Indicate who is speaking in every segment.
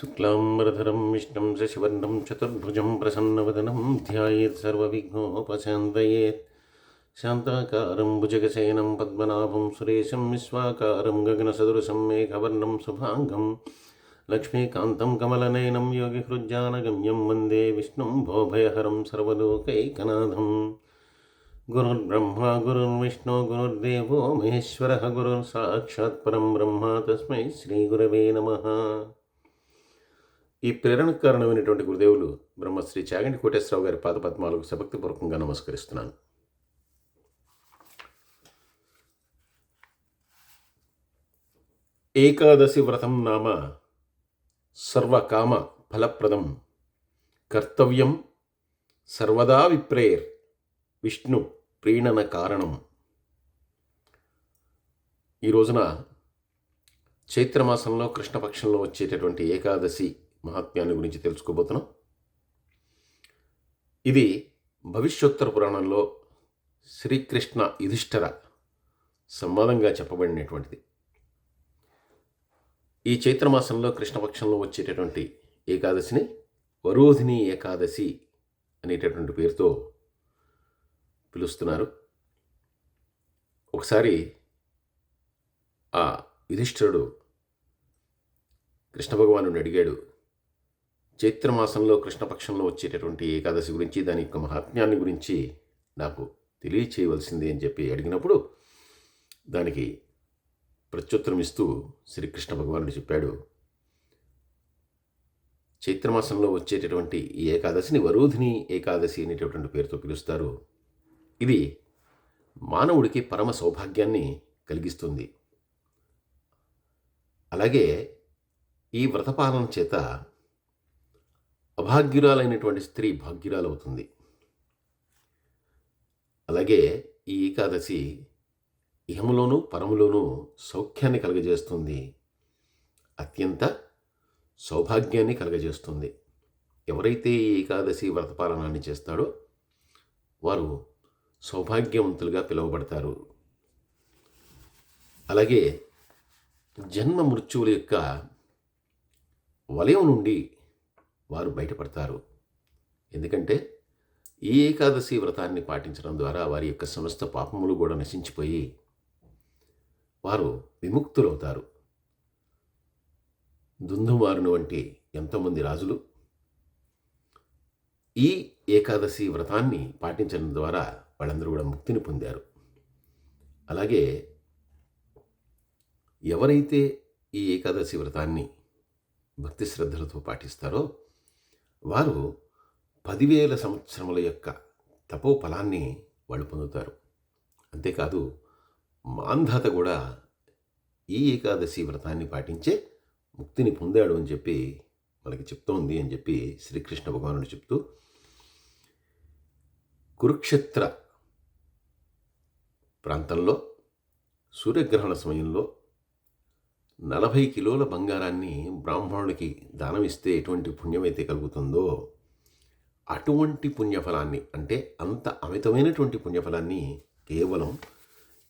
Speaker 1: शुक्लाम्बरधरं, विष्णुं, शशिवर्णं, चतुर्भुजं, प्रसन्नवदनं, ध्यायेत् सर्वविघ्नोपशान्तयेत् शान्ताकारं भुजगशयनं पद्मनाभं, सुरेशं, विश्वाकारं, गगनसदृशं, मेघवर्णं, शुभाङ्गं, लक्ष्मीकान्तं, कमलनयनं, योगिहृज्जानगम्यं, वंदे विष्णुं भोभयहरं सर्वलोकैकनाथम् गुरुर्ब्रह्मा, गुरुर्विष्णु, गुरुर्देवो, महेश्वरः, गुरुर्साक्षात् परं ब्रह्म, तस्मै श्रीगुरवे नमः। ఈ ప్రేరణకు కారణమైనటువంటి గురుదేవులు బ్రహ్మశ్రీ చాగంటి కోటేశ్వరరావు గారి పాదపద్మాలకు సభక్తిపూర్వకంగా నమస్కరిస్తున్నాను. ఏకాదశి వ్రతం నామ సర్వకామ ఫలప్రదం కర్తవ్యం సర్వదా విప్రేర్ విష్ణు ప్రీణన కారణం. ఈ రోజున చైత్రమాసంలో కృష్ణపక్షంలో వచ్చేటటువంటి ఏకాదశి మహాత్మ్యాన్ని గురించి తెలుసుకోబోతున్నాం. ఇది భవిష్యోత్తర పురాణంలో శ్రీకృష్ణ యుధిష్ఠర సంవాదంగా చెప్పబడినటువంటిది. ఈ చైత్రమాసంలో కృష్ణపక్షంలో వచ్చేటటువంటి ఏకాదశిని వరోధిని ఏకాదశి అనేటటువంటి పేరుతో పిలుస్తున్నారు. ఒకసారి ఆ యుధిష్ఠరుడు కృష్ణ భగవాను అడిగాడు చైత్రమాసంలో కృష్ణపక్షంలో వచ్చేటటువంటి ఏకాదశి గురించి దాని యొక్క మహాత్మ్యాన్ని గురించి నాకు తెలియచేయవలసింది అని చెప్పి అడిగినప్పుడు దానికి ప్రత్యుత్తరం ఇస్తూ శ్రీకృష్ణ భగవానుడు చెప్పాడు చైత్రమాసంలో వచ్చేటటువంటి ఈ ఏకాదశిని వరోధిని ఏకాదశి అనేటటువంటి పేరుతో పిలుస్తారు. ఇది మానవుడికి పరమ సౌభాగ్యాన్ని కలిగిస్తుంది. అలాగే ఈ వ్రతపాలన చేత అభాగ్యురాలైనటువంటి స్త్రీ భాగ్యురాలవుతుంది. అలాగే ఈ ఏకాదశి ఇహములోనూ పరములోనూ సౌఖ్యాన్ని కలుగజేస్తుంది. అత్యంత సౌభాగ్యాన్ని కలుగజేస్తుంది. ఎవరైతే ఈ ఏకాదశి వ్రతపాలనాన్ని చేస్తాడో వారు సౌభాగ్యవంతులుగా పిలువబడతారు. అలాగే జన్మ మృత్యువుల యొక్క వలయం నుండి వారు బయటపడతారు. ఎందుకంటే ఈ ఏకాదశి వ్రతాన్ని పాటించడం ద్వారా వారి యొక్క సమస్త పాపములు కూడా నశించిపోయి వారు విముక్తులవుతారు. దుందుమారుని వంటి ఎంతోమంది రాజులు ఈ ఏకాదశి వ్రతాన్ని పాటించడం ద్వారా వాళ్ళందరూ కూడా ముక్తిని పొందారు. అలాగే ఎవరైతే ఈ ఏకాదశి వ్రతాన్ని భక్తి శ్రద్ధలతో పాటిస్తారో వారు పదివేల సంవత్సరముల యొక్క తపోఫలాన్ని వాళ్ళు పొందుతారు. అంతేకాదు మాంధాత కూడా ఈ ఏకాదశి వ్రతాన్ని పాటించే ముక్తిని పొందాడు అని చెప్పి మనకి చెప్తోంది అని చెప్పి శ్రీకృష్ణ భగవానుడు చెప్తూ కురుక్షేత్ర ప్రాంతంలో సూర్యగ్రహణ సమయంలో నలభై కిలోల బంగారాన్ని బ్రాహ్మణుడికి దానమిస్తే ఎటువంటి పుణ్యమైతే కలుగుతుందో అటువంటి పుణ్యఫలాన్ని అంటే అంత అమితమైనటువంటి పుణ్యఫలాన్ని కేవలం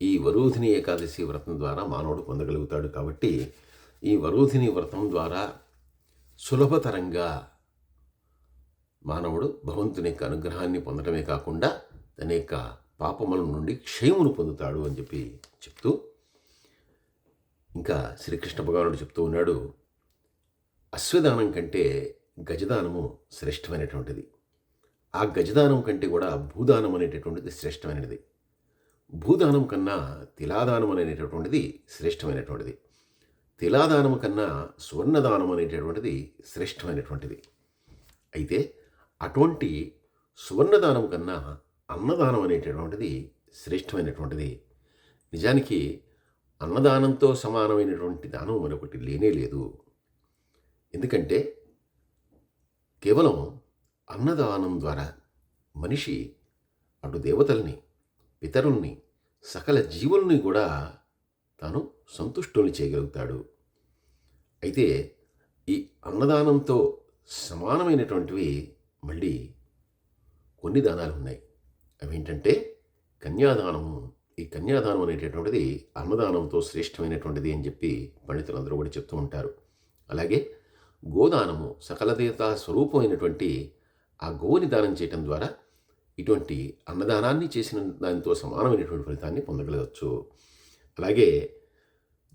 Speaker 1: ఈ వరోధిని ఏకాదశి వ్రతం ద్వారా మానవుడు పొందగలుగుతాడు కాబట్టి ఈ వరోధిని వ్రతం ద్వారా సులభతరంగా మానవుడు భగవంతుని యొక్క అనుగ్రహాన్ని పొందడమే కాకుండా తన యొక్క పాపముల నుండి క్షయమును పొందుతాడు అని చెప్పి చెప్తూ ఇంకా శ్రీకృష్ణ భగవానుడు చెప్తూ ఉన్నాడు అశ్వదానం కంటే గజదానము శ్రేష్టమైనటువంటిది. ఆ గజదానం కంటే కూడా భూదానం అనేటటువంటిది శ్రేష్టమైనది. భూదానం కన్నా తిలాదానం అనేటటువంటిది శ్రేష్టమైనటువంటిది. తిలాదానం కన్నా సువర్ణదానం అనేటటువంటిది శ్రేష్టమైనటువంటిది. అయితే అటువంటి సువర్ణదానం కన్నా అన్నదానం అనేటటువంటిది శ్రేష్టమైనటువంటిది. నిజానికి అన్నదానంతో సమానమైనటువంటి దానం మరొకటి లేనే లేదు. ఎందుకంటే కేవలం అన్నదానం ద్వారా మనిషి అటు దేవతల్ని పితరుల్ని సకల జీవుల్ని కూడా తాను సంతుష్టుల్ని చేయగలుగుతాడు. అయితే ఈ అన్నదానంతో సమానమైనటువంటివి మళ్ళీ కొన్ని దానాలు ఉన్నాయి. అవేంటంటే కన్యాదానము ఈ కన్యాదానం అనేటటువంటిది అన్నదానంతో శ్రేష్టమైనటువంటిది అని చెప్పి పండితులందరూ కూడా చెప్తూ ఉంటారు. అలాగే గోదానము సకల దేవతా స్వరూపమైనటువంటి ఆ గోవుని దానం చేయటం ద్వారా ఇటువంటి అన్నదానాన్ని చేసిన దానితో సమానమైనటువంటి ఫలితాన్ని పొందగలవచ్చు. అలాగే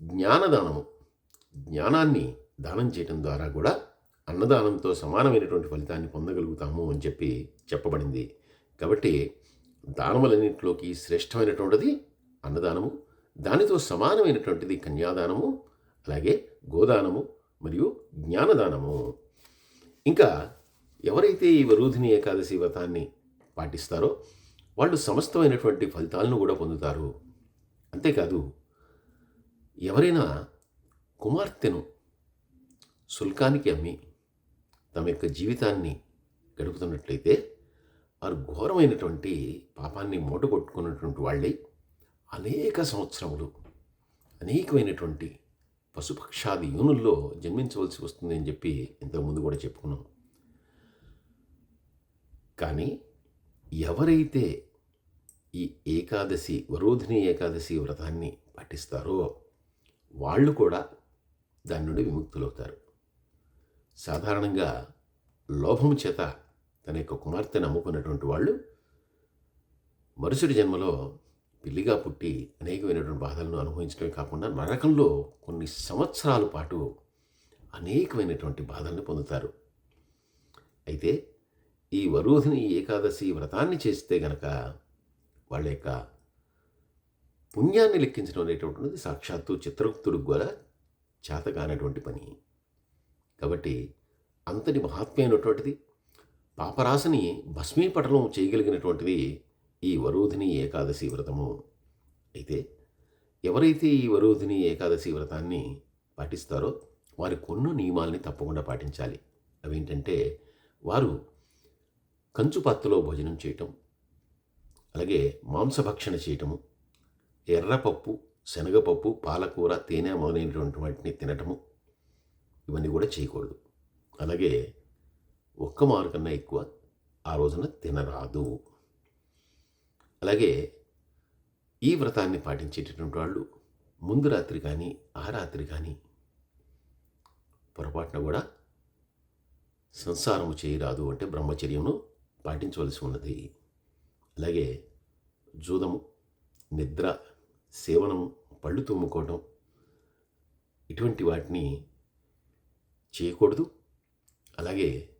Speaker 1: జ్ఞానదానము జ్ఞానాన్ని దానం చేయటం ద్వారా కూడా అన్నదానంతో సమానమైనటువంటి ఫలితాన్ని పొందగలుగుతాము అని చెప్పి చెప్పబడింది. కాబట్టి దానములన్నింటిలోకి శ్రేష్టమైనటువంటిది అన్నదానము దానితో సమానమైనటువంటిది కన్యాదానము అలాగే గోదానము మరియు జ్ఞానదానము. ఇంకా ఎవరైతే ఈ వరూధిని ఏకాదశి వ్రతాన్ని పాటిస్తారో వాళ్ళు సమస్తమైనటువంటి ఫలితాలను కూడా పొందుతారు. అంతేకాదు ఎవరైనా కుమార్తెను శుల్కానికి అమ్మి తమ యొక్క జీవితాన్ని గడుపుతున్నట్లయితే వారు ఘోరమైనటువంటి పాపాన్ని మూటగొట్టుకున్నటువంటి వాళ్ళే అనేక సంవత్సరములు అనేకమైనటువంటి పశుపక్షాది యూనుల్లో జన్మించవలసి వస్తుంది అని చెప్పి ఇంతకుముందు కూడా చెప్పుకున్నాం. కానీ ఎవరైతే ఈ ఏకాదశి వరోధిని ఏకాదశి వ్రతాన్ని పాటిస్తారో వాళ్ళు కూడా దాని నుండి విముక్తులవుతారు. సాధారణంగా లోభము చేత తన యొక్క కుమార్తెను అమ్ముకున్నటువంటి వాళ్ళు మరుసటి జన్మలో పిల్లిగా పుట్టి అనేకమైనటువంటి బాధలను అనుభవించడమే కాకుండా నరకంలో కొన్ని సంవత్సరాల పాటు అనేకమైనటువంటి బాధలను పొందుతారు. అయితే ఈ వరూధిని ఏకాదశి వ్రతాన్ని చేస్తే గనక వాళ్ళ యొక్క పుణ్యాన్ని లెక్కించడం అనేటువంటిది సాక్షాత్తు చిత్రగుప్తుడికి కూడా చేతకానటువంటి పని. కాబట్టి అంతటి మహాత్మ్యమైనటువంటిది పాపరాశిని భస్మీపటలం చేయగలిగినటువంటిది ఈ వరోధిని ఏకాదశి వ్రతము. అయితే ఎవరైతే ఈ వరోధిని ఏకాదశి వ్రతాన్ని పాటిస్తారో వారి కొన్ని నియమాల్ని తప్పకుండా పాటించాలి. అవేంటంటే వారు కంచుపత్తులో భోజనం చేయటం అలాగే మాంసభక్షణ చేయటము ఎర్రపప్పు శనగపప్పు పాలకూర తేనె మొదలైనటువంటి వాటిని తినటము ఇవన్నీ కూడా చేయకూడదు. అలాగే ఒక్క మారు కన్నా ఎక్కువ ఆ రోజున తినరాదు. అలాగే ఈ వ్రతాన్ని పాటించేటటువంటి వాళ్ళు ముందు రాత్రి కానీ ఆ రాత్రి కానీ పొరపాటున కూడా సంసారము చేయరాదు అంటే బ్రహ్మచర్యమును పాటించవలసి ఉన్నది. అలాగే జూదము నిద్ర సేవనము పళ్ళు తుమ్ముకోవడం ఇటువంటి వాటిని చేయకూడదు. అలాగే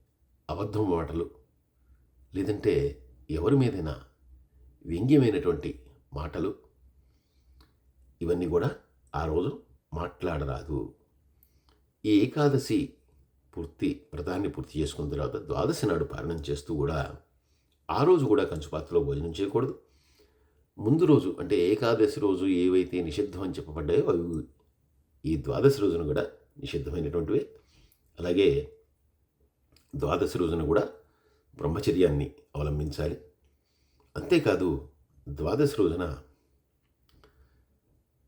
Speaker 1: అబద్ధం మాటలు. లేదంటే ఎవరి మీదైనా వ్యంగ్యమైనటువంటి మాటలు? ఇవన్నీ కూడా ఆ రోజు మాట్లాడరాదు. ఈ ఏకాదశి పూర్తి వ్రతాన్ని పూర్తి చేసుకున్న తర్వాత ద్వాదశి నాడు పారణం చేస్తూ కూడా ఆ రోజు కూడా కంచుపాత్రలో భోజనం చేయకూడదు. ముందు రోజు అంటే ఏకాదశి రోజు ఏవైతే నిషిద్ధం అని చెప్పబడ్డాయో అవి ఈ ద్వాదశి రోజున కూడా నిషిద్ధమైనటువంటివే. అలాగే ద్వాదశి రోజున కూడా బ్రహ్మచర్యాన్ని అవలంబించాలి. అంతేకాదు ద్వాదశి రోజున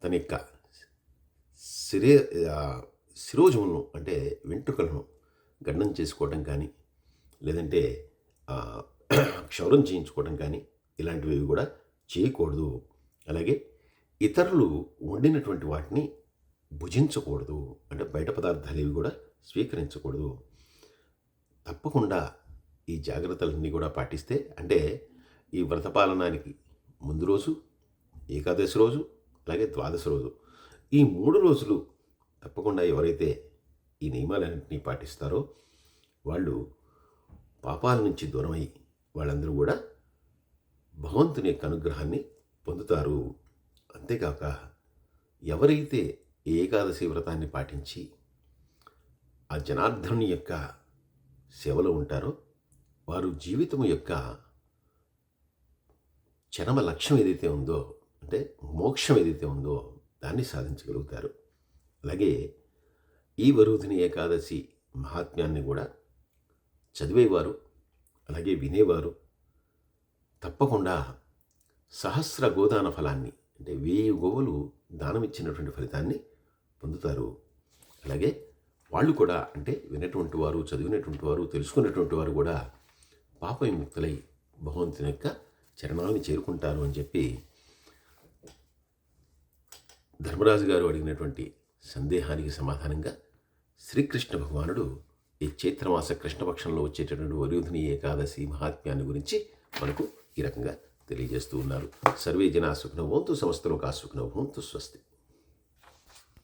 Speaker 1: తన యొక్క శిరే శిరోజమును అంటే వెంట్రుకలను గండం చేసుకోవడం కానీ లేదంటే క్షౌరం చేయించుకోవడం కానీ ఇలాంటివి కూడా చేయకూడదు. అలాగే ఇతరులు వండినటువంటి వాటిని భుజించకూడదు. అంటే బయట పదార్థాలు ఇవి కూడా స్వీకరించకూడదు. తప్పకుండా ఈ జాగ్రత్తలన్నీ కూడా పాటిస్తే అంటే ఈ వ్రతపాలనానికి ముందు రోజు ఏకాదశి రోజు అలాగే ద్వాదశి రోజు ఈ మూడు రోజులు తప్పకుండా ఎవరైతే ఈ నియమాలన్నింటినీ పాటిస్తారో వాళ్ళు పాపాల నుంచి దూరమై వాళ్ళందరూ కూడా భగవంతుని యొక్క అనుగ్రహాన్ని పొందుతారు. అంతేకాక ఎవరైతే ఏకాదశి వ్రతాన్ని పాటించి ఆ జనార్దనుని యొక్క సేవలో ఉంటారో వారు జీవితం యొక్క చరమ లక్ష్యం ఏదైతే ఉందో అంటే మోక్షం ఏదైతే ఉందో దాన్ని సాధించగలుగుతారు. అలాగే ఈ వరుధిని ఏకాదశి మహాత్మ్యాన్ని కూడా చదివేవారు అలాగే వినేవారు. తప్పకుండా సహస్ర గోదాన ఫలాన్ని అంటే వెయ్యి గోవులు దానం ఇచ్చినటువంటి ఫలితాన్ని పొందుతారు. అలాగే వాళ్ళు కూడా అంటే వినటువంటి వారు చదివినటువంటి వారు తెలుసుకున్నటువంటి వారు కూడా పాప విముక్తులై భగవంతుని యొక్క చరణాలను చేరుకుంటారు అని చెప్పి ధర్మరాజు గారు అడిగినటువంటి సందేహానికి సమాధానంగా శ్రీకృష్ణ భగవానుడు ఈ చైత్రమాస కృష్ణపక్షంలో వచ్చేటటువంటి వరుధుని ఏకాదశి మహాత్మ్యాన్ని గురించి మనకు ఈ రకంగా తెలియజేస్తూ ఉన్నారు. సర్వే జనా సుఖినో భవంతు సంస్థలో కా స్వస్తి.